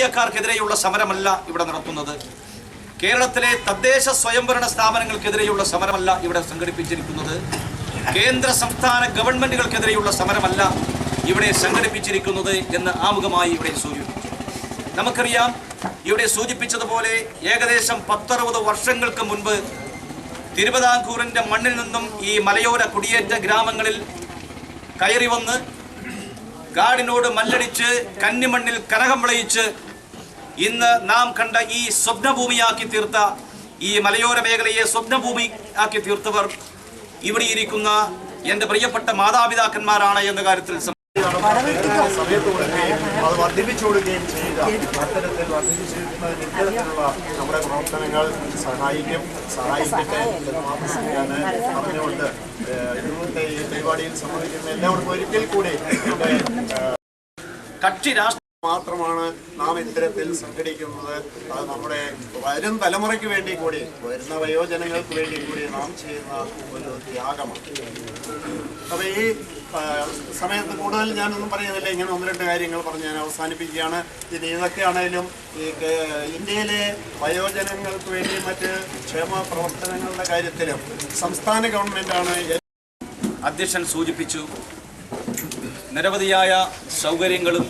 മീഡിയക്കാർക്കെതിരെയുള്ള സമരമല്ല ഇവിടെ നടത്തുന്നത്. കേരളത്തിലെ തദ്ദേശ സ്വയംഭരണ സ്ഥാപനങ്ങൾക്കെതിരെയുള്ള സമരമല്ല ഇവിടെ സംഘടിപ്പിച്ചിരിക്കുന്നത്. കേന്ദ്ര സംസ്ഥാന ഗവൺമെന്റുകൾക്കെതിരെയുള്ള സമരമല്ല ഇവിടെ സംഘടിപ്പിച്ചിരിക്കുന്നത് എന്ന് ആമുഖമായി ഇവിടെ സൂചിപ്പിച്ചു. നമുക്കറിയാം ഇവിടെ സൂചിപ്പിച്ചതുപോലെ ഏകദേശം പത്തറുപത് വർഷങ്ങൾക്ക് മുൻപ് തിരുവിതാംകൂറിന്റെ മണ്ണിൽ നിന്നും ഈ മലയോര കുടിയേറ്റ ഗ്രാമങ്ങളിൽ കയറി വന്ന് കാടിനോട് മല്ലടിച്ച് കന്നിമണ്ണിൽ കനകം വിളയിച്ച് ഇന്ന് നാം കണ്ട ഈ സ്വപ്നഭൂമിയാക്കി തീർത്ത ഈ മലയോര മേഖലയെ സ്വപ്നഭൂമി ആക്കി തീർത്തവർ ഇവിടെ ഇരിക്കുന്ന എന്റെ പ്രിയപ്പെട്ട മാതാപിതാക്കന്മാരാണ് എന്ന കാര്യത്തിൽ പ്രവർത്തനങ്ങൾ സഹായിക്കും സഹായിക്കട്ടെ എന്ന് പരിപാടിയിൽ സംബന്ധിക്കുന്ന എല്ലാവർക്കും ഒരിക്കൽ കൂടി കക്ഷി രാഷ്ട്രീയം മാത്രമാണ് നാം ഇത്തരത്തിൽ സംഘടിക്കുന്നത്. അത് നമ്മുടെ വരും തലമുറയ്ക്ക് വേണ്ടി കൂടി വരുന്ന വയോജനങ്ങൾക്ക് വേണ്ടി കൂടി നാം ചെയ്യുന്ന ഒരു ത്യാഗമാണ്. അപ്പോൾ ഈ സമയത്ത് കൂടുതൽ ഞാനൊന്നും പറയുന്നില്ല. ഇങ്ങനെ ഒന്ന് രണ്ട് കാര്യങ്ങൾ പറഞ്ഞ് ഞാൻ അവസാനിപ്പിക്കുകയാണ്. ഇനി ഇതൊക്കെയാണേലും ഈ ഇന്ത്യയിലെ വയോജനങ്ങൾക്ക് വേണ്ടി മറ്റ് ക്ഷേമ പ്രവർത്തനങ്ങളുടെ കാര്യത്തിലും സംസ്ഥാന ഗവൺമെന്റാണ് അധ്യക്ഷൻ സൂചിപ്പിച്ചു. നിരവധിയായ സൗകര്യങ്ങളും